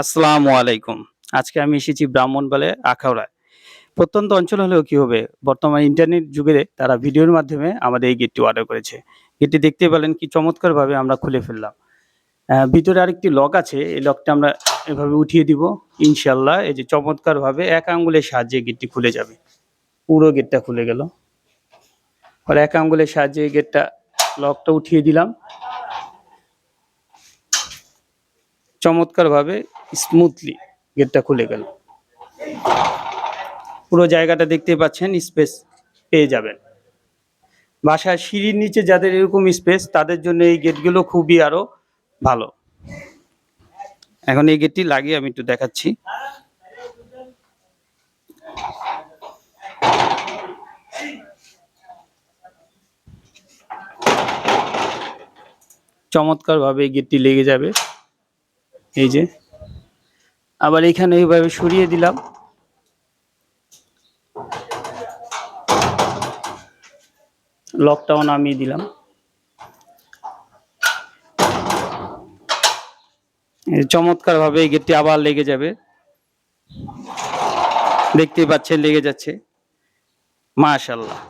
আসসালামু আলাইকুম। আজকে আমি এসেছি ব্রাহ্মণবালে আখাউড়ায়। প্রত্যন্ত অঞ্চল হলেও কি হবে? বর্তমান ইন্টারনেট যুগে তারা ভিডিওর মাধ্যমে আমাদের এই গেটটি অর্ডার করেছে। গেটটি দেখতে পেলেন কি চমৎকারভাবে আমরা খুলে ফেললাম। ভিতরে আরেকটি লক আছে। এই লকটা আমরা এভাবে উঠিয়ে দিব। ইনশাল্লাহ এই যে চমৎকারভাবে এক আঙ্গুলের সাহায্যে গেটটি খুলে যাবে। পুরো গেটটা খুলে গেল। আর এক আঙ্গুলের সাহায্যে গেটটা লকটা উঠিয়ে দিলাম। চমৎকারভাবে স্মুথলি গেটটা খুলে গেল। পুরো জায়গাটা দেখতে পাচ্ছেন স্পেস পেয়ে যাবেন। বাসার সিঁড়ির নিচে যাদের এরকম স্পেস তাদের জন্য এই গেটগুলো খুবই আরও ভালো। এখন এই গেটটি লাগিয়ে আমি একটু দেখাচ্ছি। চমৎকারভাবে এই গেটটি লেগে যাবে। এই যে। আবার এখানে এইভাবে সরিয়ে দিলাম। লকটাও নামিয়ে দিলাম। চমৎকার ভাবে এই গেটটি আবার লেগে যাবে। দেখতেই পাচ্ছেন, লেগে যাচ্ছে। মাশাল্লাহ